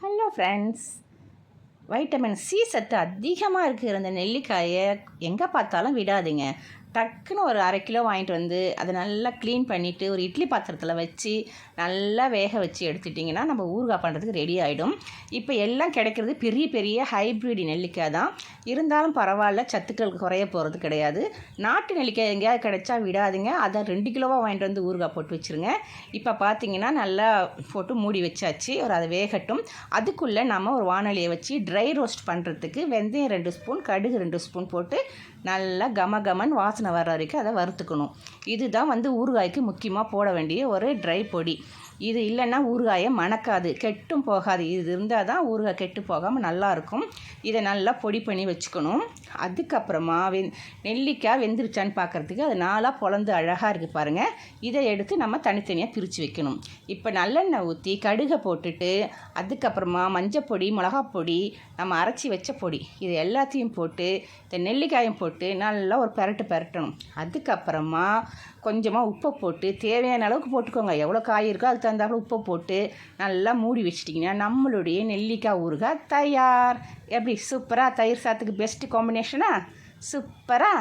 Hello friends vitamin C சத்து அதிகமாக இருக்கிற அந்த நெல்லிக்காயை எங்கே பார்த்தாலும் விடாதீங்க. டக்குன்னு ஒரு அரை கிலோ வாங்கிட்டு வந்து அதை நல்லா க்ளீன் பண்ணிவிட்டு ஒரு இட்லி பாத்திரத்தில் வச்சு நல்லா வேக வச்சு எடுத்துட்டிங்கன்னா நம்ம ஊறுகாய் பண்ணுறதுக்கு ரெடி ஆகிடும் இப்போ எல்லாம் கிடைக்கிறது பெரிய பெரிய ஹைப்ரிட் நெல்லிக்காய் தான். இருந்தாலும் பரவாயில்ல சத்துக்கள் குறைய போகிறது கிடையாது. நாட்டு நெல்லிக்காய் எங்கேயாவது கிடைச்சா விடாதீங்க. அதை ரெண்டு கிலோவாக வாங்கிட்டு வந்து ஊறுகாய் போட்டு வச்சுருங்க. இப்போ பார்த்தீங்கன்னா நல்லா போட்டு மூடி வச்சாச்சு. ஒரு அதை வேகட்டும். அதுக்குள்ளே நம்ம ஒரு வானொலியை வச்சு ட்ரை ரோஸ்ட் பண்ணுறதுக்கு வெந்தயம் ரெண்டு ஸ்பூன் கடுகு ரெண்டு ஸ்பூன் போட்டு நல்லா கம கமன் வாசனை வர வரைக்கும் அதை வறுத்துக்கணும். இதுதான் வந்து ஊறுகாய்க்கு முக்கியமாக போட வேண்டிய ஒரு ட்ரை பொடி. இது இல்லைன்னா ஊறுகாயை மணக்காது கெட்டும் போகாது. இது இருந்தால் தான் ஊறுகாய் கெட்டு போகாமல் நல்லாயிருக்கும் இதை நல்லா பொடி பண்ணி வச்சுக்கணும். அதுக்கப்புறமா வெந் நெல்லிக்காய் வெந்துருச்சான்னு பார்க்குறதுக்கு அது நாளாக பொழந்து அழகாக இருக்குது பாருங்கள் இதை எடுத்து நம்ம தனித்தனியாக பிரித்து வைக்கணும். இப்போ நல்லெண்ணெய் ஊற்றி கடுகை போட்டுட்டு அதுக்கப்புறமா மஞ்சப்பொடி மிளகாப்பொடி நம்ம அரைச்சி வச்ச பொடி இது எல்லாத்தையும் போட்டு இந்த நெல்லிக்காயும் போட்டு நல்லா ஒரு பெரட்டு பெரட்டணும். அதுக்கப்புறமா கொஞ்சமாக உப்பை போட்டு தேவையான அளவுக்கு போட்டுக்கோங்க. எவ்வளோ காய் இருக்கோ அதுக்கு தகுந்தாப்புல உப்பை போட்டு நல்லா மூடி வச்சிட்டிங்கன்னா நம்மளுடைய நெல்லிக்காய் ஊறுகாய் தயார். எப்படி? சூப்பராக தயிர் சாத்துக்கு பெஸ்ட்டு காம்பினேஷனா சூப்பராக